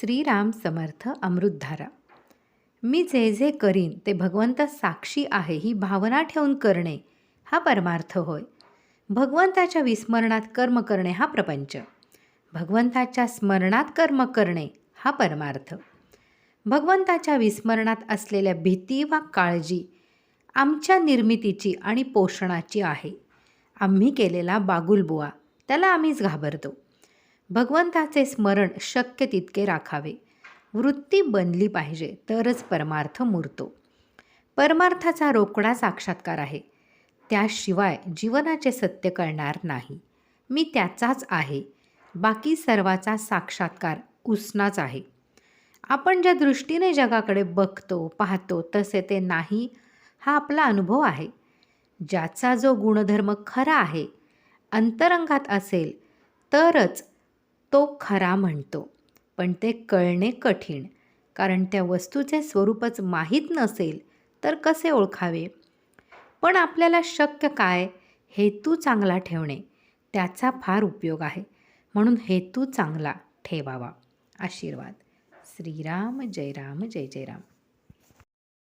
श्रीराम समर्थ अमृतधारा. मी जे जे करीन ते भगवंत साक्षी आहे ही भावना ठेवून करणे हा परमार्थ होय. भगवंताच्या विस्मरणात कर्म करणे हा प्रपंच. भगवंताच्या स्मरणात कर्म करणे हा परमार्थ. भगवंताच्या विस्मरणात असलेल्या भीती वा काळजी आमच्या निर्मितीची आणि पोषणाची आहे. आम्ही केलेला बागुलबुवा त्याला आम्हीच घाबरतो. भगवंताचे स्मरण शक्य तितके राखावे. वृत्ती बनली पाहिजे तरच परमार्थ मुरतो. परमार्थाचा रोकडा साक्षात्कार आहे. त्याशिवाय जीवनाचे सत्य कळणार नाही. मी त्याचाच आहे. बाकी सर्वाचा साक्षात्कार उसनाच आहे. आपण ज्या दृष्टीने जगाकडे बघतो पाहतो तसे ते नाही हा आपला अनुभव आहे. ज्याचा जो गुणधर्म खरा आहे अंतरंगात असेल तरच तो खरा म्हणतो. पण ते कळणे कठीण कारण त्या वस्तूचे स्वरूपच माहीत नसेल तर कसे ओळखावे? पण आपल्याला शक्य काय? हेतू चांगला ठेवणे त्याचा फार उपयोग आहे. म्हणून हेतू चांगला ठेवावा. आशीर्वाद. श्रीराम जय राम जय जय राम